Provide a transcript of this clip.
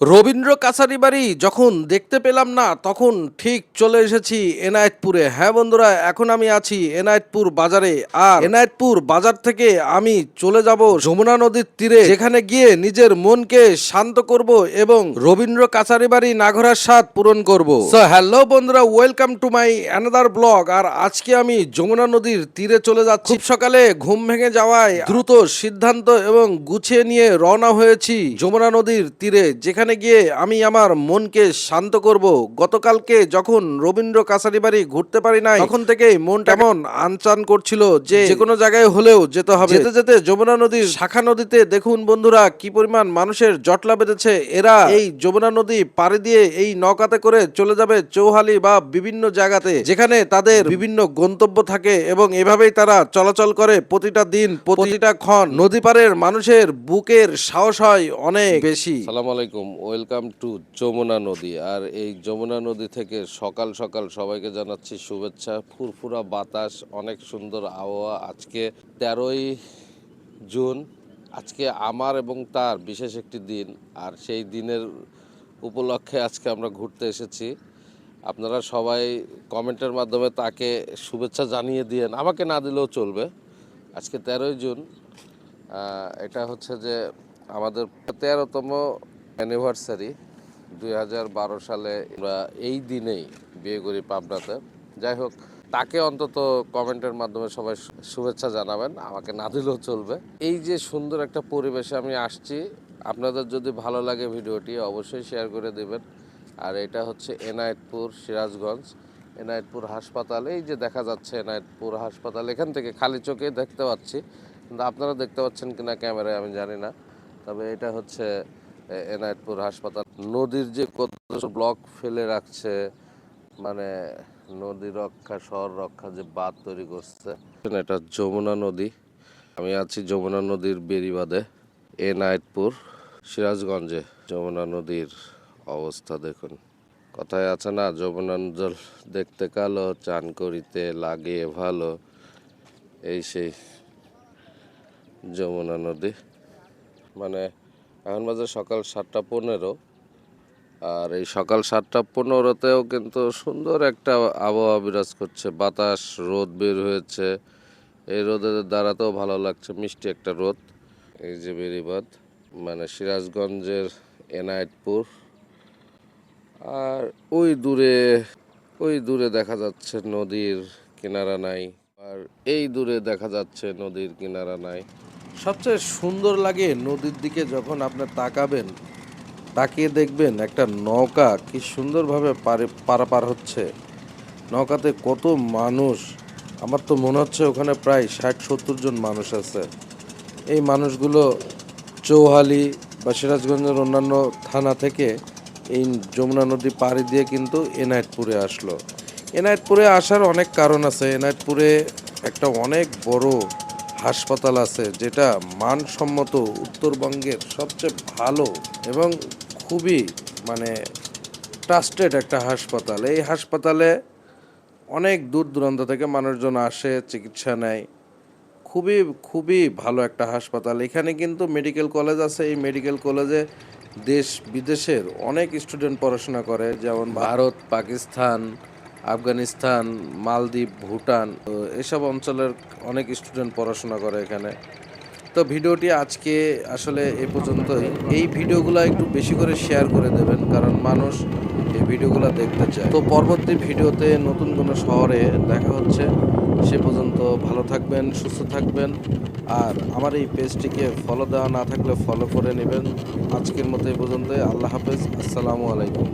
রবীন্দ্র কাছারি বাড়ি যখন দেখতে পেলাম না, তখন ঠিক চলে এসেছি এনায়েতপুরে। হ্যাঁ বন্ধুরা, এখন আমি আছি এনায়েতপুর বাজারে। আর এনায়েতপুর বাজার থেকে আমি চলে যাব যমুনা নদীর তীরে, যেখানে গিয়ে নিজের মনকে শান্ত করব এবং রবীন্দ্র কাছারি বাড়ি না ঘোরার স্বাদ পূরণ করব। হ্যালো বন্ধুরা welcome to my another blog আর আজকে আমি যমুনা নদীর তীরে চলে যাচ্ছি। সকালে ঘুম ভেঙে যাওয়ায় দ্রুত সিদ্ধান্ত এবং গুছিয়ে নিয়ে রওনা হয়েছি যমুনা নদীর তীরে, যেখানে গিয়ে আমি আমার মনকে শান্ত করব। গতকালকে যখন রবীন্দ্র কাছারি বাড়ি ঘুরতে পারি নাই তখন থেকেই মনটা এমন আনচান করছিল যে যে কোনো জায়গায় হলেও যেতে হবে। যেতে যেতে যমুনা নদীর শাখা নদীতে দেখুন বন্ধুরা কি পরিমাণ মানুষের জটলা বেঁধেছে। এরা এই যমুনা নদী পাড়ি দিয়ে এই নৌকাতে করে চলে যাবে চৌহালি বা বিভিন্ন জায়গাতে যেখানে তাদের বিভিন্ন গন্তব্য থাকে এবং এভাবেই তারা চলাচল করে প্রতিটা দিন প্রতিটা ক্ষণ। নদী পাড়ের মানুষের বুকের সাহস হয় অনেক বেশি। সালাম আলাইকুম। ওয়েলকাম টু যমুনা নদী। আর এই যমুনা নদী থেকে সকাল সকাল সবাইকে জানাচ্ছি শুভেচ্ছা। ফুরফুরা বাতাস, অনেক সুন্দর আবহাওয়া। আজকে তেরোই জুন। আজকে আমার এবং তার বিশেষ একটি দিন। আর সেই দিনের উপলক্ষে আজকে আমরা ঘুরতে এসেছি। আপনারা সবাই কমেন্টের মাধ্যমে তাকে শুভেচ্ছা জানিয়ে দিয়েন। আমাকে না দিলেও চলবে। আজকে তেরোই জুন। এটা হচ্ছে যে আমাদের তেরোতম অ্যানিভার্সারি দুই হাজার বারো সালে আমরা এই দিনেই বিয়ে করি পাবনাতে। যাই হোক, তাকে অন্তত কমেন্টের মাধ্যমে সবাই শুভেচ্ছা জানাবেন, আমাকে না দিলেও চলবে। এই যে সুন্দর একটা পরিবেশে আমি আসছি, আপনাদের যদি ভালো লাগে ভিডিওটি অবশ্যই শেয়ার করে দেবেন। আর এটা হচ্ছে এনায়েতপুর, সিরাজগঞ্জ, এনায়েতপুর হাসপাতাল। এই যে দেখা যাচ্ছে এনায়েতপুর হাসপাতাল, এখান থেকে খালি চোখে দেখতে পাচ্ছি। কিন্তু আপনারা দেখতে পাচ্ছেন কিনা ক্যামেরায় আমি জানি না। তবে এটা হচ্ছে এনায়েতপুর হাসপাতাল। নদীর যে কত ব্লক ফেলে রাখছে মানে নদী রক্ষা, শহর রক্ষা যে বাঁধ তৈরি করছে, এটা যমুনা নদী। আমি আছি যমুনা নদীর বেরিবাদে এনায়েতপুর, সিরাজগঞ্জে। যমুনা নদীর অবস্থা দেখুন। কথায় আছে না, যমুনা জল দেখতে কালো, চান করিতে লাগে ভালো। এই সেই যমুনা নদী। মানে এখন বাজে সকাল সাতটা পনেরো। আর এই সকাল সাতটা পনেরোতেও কিন্তু সুন্দর একটা আবহাওয়া বিরাজ করছে। বাতাস, রোদ বের হয়েছে। এই রোদের দাঁড়াতেও ভালো লাগছে, মিষ্টি একটা রোদ। এই যে বেরিবাদ মানে সিরাজগঞ্জের এনায়েতপুর। আর ওই দূরে ওই দূরে দেখা যাচ্ছে নদীর কিনারা নাই। আর এই দূরে দেখা যাচ্ছে নদীর কিনারা নাই। সবচেয়ে সুন্দর লাগে নদীর দিকে যখন আপনি তাকাবেন, তাকিয়ে দেখবেন একটা নৌকা কি সুন্দরভাবে পারে, পারাপার হচ্ছে। নৌকাতে কত মানুষ, আমার তো মনে হচ্ছে ওখানে প্রায় ষাট সত্তর জন মানুষ আছে। এই মানুষগুলো চৌহালি বা সিরাজগঞ্জের অন্যান্য থানা থেকে এই যমুনা নদী পাড়ি দিয়ে কিন্তু এনায়েতপুরে আসলো। এনায়েতপুরে আসার অনেক কারণ আছে। এনায়েতপুরে একটা অনেক বড় হাসপাতাল আছে যেটা মানসম্মত উত্তরবঙ্গের সবচেয়ে ভালো এবং খুবই মানে ট্রাস্টেড একটা হাসপাতাল। এই হাসপাতালে অনেক দূর দূরান্ত থেকে মানুষজন আসে, চিকিৎসা নেয়। খুবই খুবই ভালো একটা হাসপাতাল। এখানে কিন্তু মেডিকেল কলেজ আছে। এই মেডিকেল কলেজে দেশ বিদেশের অনেক স্টুডেন্ট পড়াশোনা করে। যেমন ভারত, পাকিস্তান আফগানিস্তান, মালদ্বীপ, ভুটান এসব অঞ্চলের অনেক স্টুডেন্ট পড়াশোনা করে এখানে। তো ভিডিওটি আজকে আসলে এ পর্যন্তই। এই ভিডিওগুলো একটু বেশি করে শেয়ার করে দেবেন, কারণ মানুষ এই ভিডিওগুলো দেখতে চায়। তো পরবর্তী ভিডিওতে নতুন কোনো শহরে দেখা হচ্ছে, সে পর্যন্ত ভালো থাকবেন, সুস্থ থাকবেন। আর আমার এই পেজটিকে ফলো দেওয়া না থাকলে ফলো করে নেবেন। আজকের মতো এই পর্যন্ত আল্লাহ হাফেজ। আসসালামু আলাইকুম।